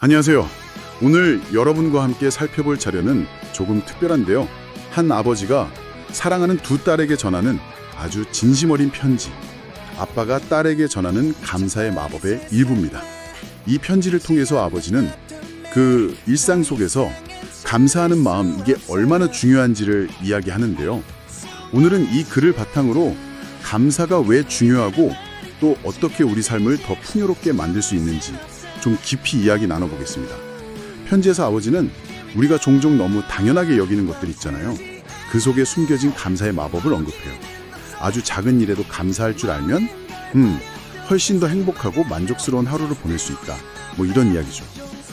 안녕하세요. 오늘 여러분과 함께 살펴볼 자료는 조금 특별한데요. 한 아버지가 사랑하는 두 딸에게 전하는 아주 진심 어린 편지. 아빠가 딸에게 전하는 감사의 마법의 일부입니다. 이 편지를 통해서 아버지는 그 일상 속에서 감사하는 마음 이게 얼마나 중요한지를 이야기하는데요. 오늘은 이 글을 바탕으로 감사가 왜 중요하고 또 어떻게 우리 삶을 더 풍요롭게 만들 수 있는지 좀 깊이 이야기 나눠보겠습니다. 편지에서 아버지는 우리가 종종 너무 당연하게 여기는 것들 있잖아요. 그 속에 숨겨진 감사의 마법을 언급해요. 아주 작은 일에도 감사할 줄 알면, 음, 훨씬 더 행복하고 만족스러운 하루를 보낼 수 있다. 뭐 이런 이야기죠.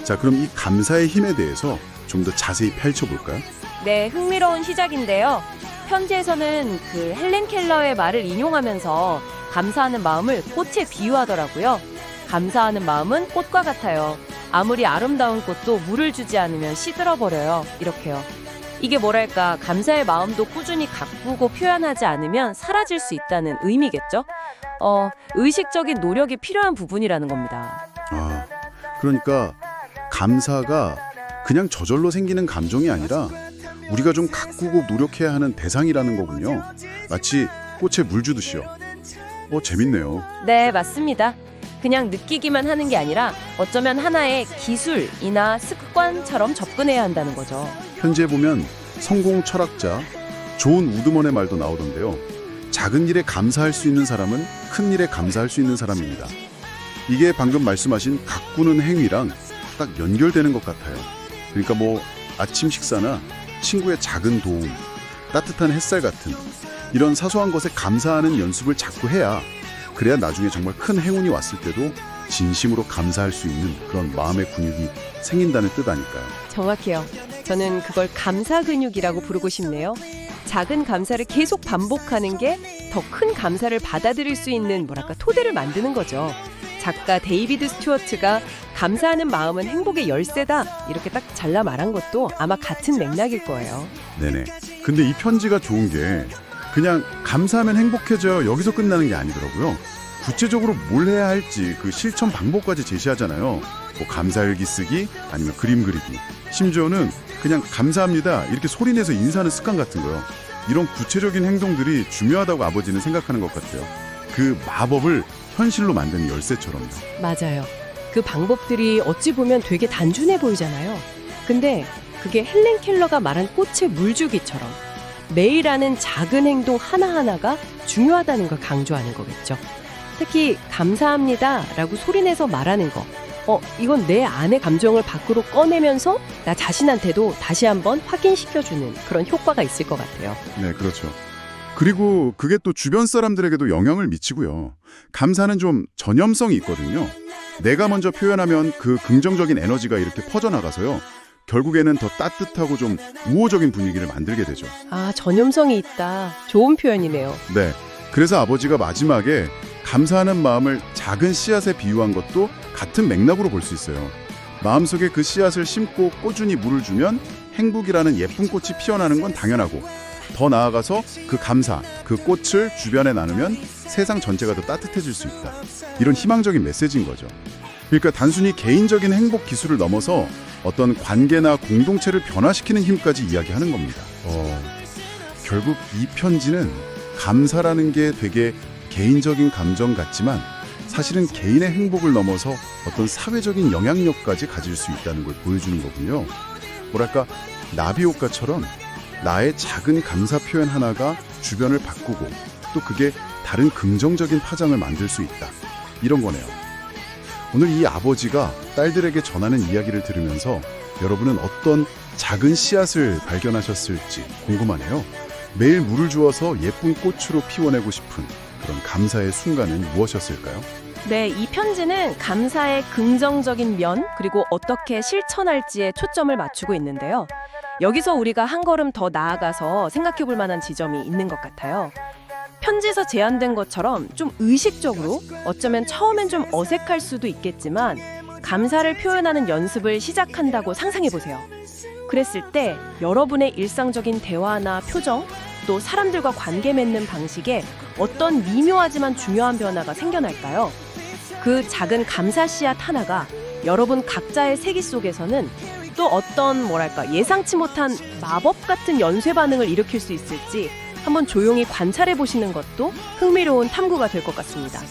자, 그럼 이 감사의 힘에 대해서 좀 더 자세히 펼쳐볼까요? 네, 흥미로운 시작인데요. 편지에서는 그 헬렌 켈러의 말을 인용하면서 감사하는 마음을 꽃에 비유하더라고요. 감사하는 마음은 꽃과 같아요. 아무리 아름다운 꽃도 물을 주지 않으면 시들어 버려요. 이렇게요. 이게 뭐랄까 감사의 마음도 꾸준히 가꾸고 표현하지 않으면 사라질 수 있다는 의미겠죠? 어, 의식적인 노력이 필요한 부분이라는 겁니다. 아, 그러니까 감사가 그냥 저절로 생기는 감정이 아니라 우리가 좀 가꾸고 노력해야 하는 대상이라는 거군요. 마치 꽃에 물 주듯이요. 어, 재밌네요. 네, 맞습니다. 그냥 느끼기만 하는 게 아니라 어쩌면 하나의 기술이나 습관처럼 접근해야 한다는 거죠. 편지에 보면 성공 철학자 존 우드먼의 말도 나오던데요. 작은 일에 감사할 수 있는 사람은 큰 일에 감사할 수 있는 사람입니다. 이게 방금 말씀하신 가꾸는 행위랑 딱 연결되는 것 같아요. 그러니까 뭐 아침 식사나 친구의 작은 도움, 따뜻한 햇살 같은 이런 사소한 것에 감사하는 연습을 자꾸 해야 그래야 나중에 정말 큰 행운이 왔을 때도 진심으로 감사할 수 있는 그런 마음의 근육이 생긴다는 뜻 아닐까요? 정확해요. 저는 그걸 감사 근육이라고 부르고 싶네요. 작은 감사를 계속 반복하는 게 더 큰 감사를 받아들일 수 있는 뭐랄까 토대를 만드는 거죠. 작가 데이비드 스튜어트가 감사하는 마음은 행복의 열쇠다 이렇게 딱 잘라 말한 것도 아마 같은 맥락일 거예요. 네네. 근데 이 편지가 좋은 게 그냥 감사하면 행복해져요. 여기서 끝나는 게 아니더라고요. 구체적으로 뭘 해야 할지 그 실천 방법까지 제시하잖아요. 뭐 감사일기 쓰기 아니면 그림 그리기. 심지어는 그냥 감사합니다. 이렇게 소리내서 인사하는 습관 같은 거요. 이런 구체적인 행동들이 중요하다고 아버지는 생각하는 것 같아요. 그 마법을 현실로 만드는 열쇠처럼요. 맞아요. 그 방법들이 어찌 보면 되게 단순해 보이잖아요. 근데 그게 헬렌 켈러가 말한 꽃의 물주기처럼 매일 하는 작은 행동 하나하나가 중요하다는 걸 강조하는 거겠죠. 특히 감사합니다 라고 소리내서 말하는 거. 어, 이건 내 안의 감정을 밖으로 꺼내면서 나 자신한테도 다시 한번 확인시켜주는 그런 효과가 있을 것 같아요. 네, 그렇죠. 그리고 그게 또 주변 사람들에게도 영향을 미치고요. 감사는 좀 전염성이 있거든요. 내가 먼저 표현하면 그 긍정적인 에너지가 이렇게 퍼져나가서요. 결국에는 더 따뜻하고 좀 우호적인 분위기를 만들게 되죠. 아, 전염성이 있다. 좋은 표현이네요. 네. 그래서 아버지가 마지막에 감사하는 마음을 작은 씨앗에 비유한 것도 같은 맥락으로 볼 수 있어요. 마음속에 그 씨앗을 심고 꾸준히 물을 주면 행복이라는 예쁜 꽃이 피어나는 건 당연하고 더 나아가서 그 감사, 그 꽃을 주변에 나누면 세상 전체가 더 따뜻해질 수 있다. 이런 희망적인 메시지인 거죠. 그러니까 단순히 개인적인 행복 기술을 넘어서 어떤 관계나 공동체를 변화시키는 힘까지 이야기하는 겁니다. 어, 결국 이 편지는 감사라는 게 되게 개인적인 감정 같지만 사실은 개인의 행복을 넘어서 어떤 사회적인 영향력까지 가질 수 있다는 걸 보여주는 거군요. 뭐랄까 나비 효과처럼 나의 작은 감사 표현 하나가 주변을 바꾸고 또 그게 다른 긍정적인 파장을 만들 수 있다. 이런 거네요. 오늘 이 아버지가 딸들에게 전하는 이야기를 들으면서 여러분은 어떤 작은 씨앗을 발견하셨을지 궁금하네요. 매일 물을 주어서 예쁜 꽃으로 피워내고 싶은 그런 감사의 순간은 무엇이었을까요? 네, 이 편지는 감사의 긍정적인 면 그리고 어떻게 실천할지에 초점을 맞추고 있는데요. 여기서 우리가 한 걸음 더 나아가서 생각해 볼 만한 지점이 있는 것 같아요. 편지에서 제안된 것처럼 좀 의식적으로 어쩌면 처음엔 좀 어색할 수도 있겠지만 감사를 표현하는 연습을 시작한다고 상상해 보세요. 그랬을 때 여러분의 일상적인 대화나 표정, 또 사람들과 관계 맺는 방식에 어떤 미묘하지만 중요한 변화가 생겨날까요? 그 작은 감사 씨앗 하나가 여러분 각자의 세계 속에서는 또 어떤 뭐랄까 예상치 못한 마법 같은 연쇄 반응을 일으킬 수 있을지 한번 조용히 관찰해 보시는 것도 흥미로운 탐구가 될 것 같습니다.